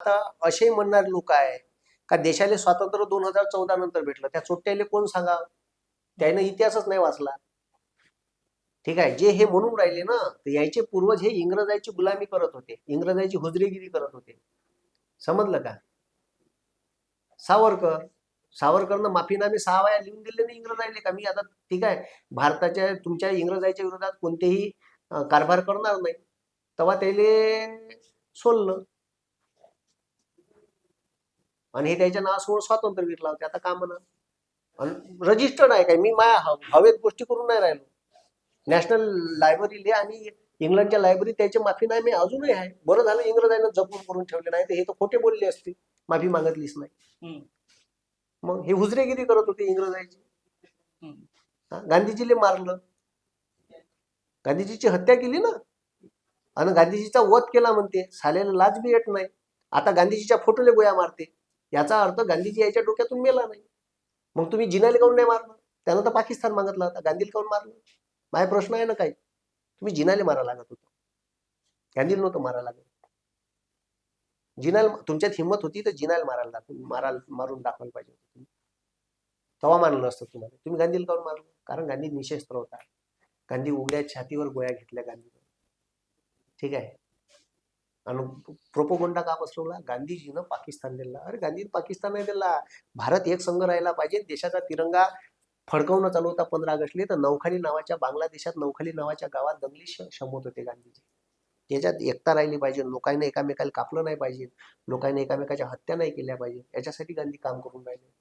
आता असे म्हणणारे लोक आहे का देशाला स्वातंत्र्य दोन हजार चौदा नंतर भेटलं? त्या सुट्ट्याले कोण सांगा त्याने इतिहासच नाही वाचला. ठीक आहे? जे हे म्हणून राहिले ना तर यायचे पूर्वज हे इंग्रजांची गुलामी करत होते. इंग्रजांची हुजरेगिरी करत होते. समजलं का? सावरकर. सावरकरनं माफीनामे सहा वाया लिहून दिले नाही इंग्रजायले का? मी आता ठीक आहे. भारताच्या तुमच्या इंग्रजाच्या विरोधात कोणतेही कारभार करणार नाही. तेव्हा त्याले सोडलं आणि हे त्याच्या नावासमोर स्वातंत्र्य विरला होते आता का म्हणा रजिस्टर्ड आहे काय? मी माया हव- हवेत गोष्टी करून नाही राहिलो. नॅशनल लायब्ररीले आणि इंग्लंडच्या लायब्ररी त्याचे माफीनामे अजूनही आहे. बरं झालं इंग्रजांना जपून करून ठेवले नाही तर हे तर खोटे बोलले असते. माफी मागितलीच नाही. मग हे हुजरेगिरी करत होते इंग्रजाची. गांधीजीले मारलं. गांधीजीची हत्या केली ना? आणि गांधीजीचा वध केला म्हणते. साल्याला लाज बी येत नाही. आता गांधीजीच्या फोटोले गोया मारते. याचा अर्थ गांधीजी याच्या डोक्यातून मेला नाही. मग तुम्ही जिनाले काऊन नाही मारलं? त्यानं तर पाकिस्तान मागितलं होता. गांधीला काऊन मारलं? माझा प्रश्न आहे ना काही? तुम्ही जिनाले मारा लागत होतो. गांधीला नव्हतं मारा लागत. जिनाल तुमच्यात हिंमत होती तर जिनाल मारायला दाखवून मारायला मारून दाखवायला पाहिजे होतं तुम्ही. तेव्हा मानलं असतं तुम्हाला. तुम्ही गांधीला काऊन मारलं? कारण गांधी निशस्त्र होता. गांधी उघड्या छातीवर गोळ्या घेतल्या गांधी ठीक आहे? आणि प्रोपोगंडा का बसवला? गांधीजीनं पाकिस्तान दिला अरे गांधी पाकिस्तान नाही दिला भारत एक संघ राहिला पाहिजे. देशाचा तिरंगा फडकवणं चालू होता पंधरा ऑगस्टले. तर नौखाली नावाच्या बांगलादेशात नौखाली नावाच्या गावात दंगली श- शमवत होते गांधीजी. त्याच्यात एकता राहिली पाहिजे. लोकांनी एकामेकाला कापलं नाही पाहिजे. लोकांनी एकामेकाच्या हत्या नाही केल्या पाहिजे. याच्यासाठी गांधी काम करून राहिले.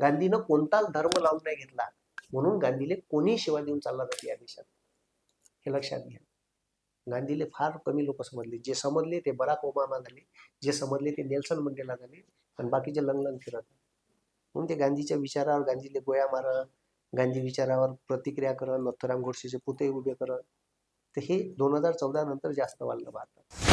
गांधीनं कोणताच धर्म लावून नाही घेतला. म्हणून गांधीले कोणी सेवा देऊन चालला जाते या देशात? हे लक्षात घ्या. गांधीले फार कमी लोक समजले. जे समजले ते बराक ओबामा झाले जे समजले ते नेल्सन मंडेला झाले आणि बाकीचे लंगलंग फिरत. म्हणून ते गांधीच्या विचारावर गांधीले गोळ्या मारत गांधी विचारावर प्रतिक्रिया करण नथुराम गोडसेचे पुतळे उभे करण तर हे दोन हजार चौदा नंतर जास्त वाढलं भारतात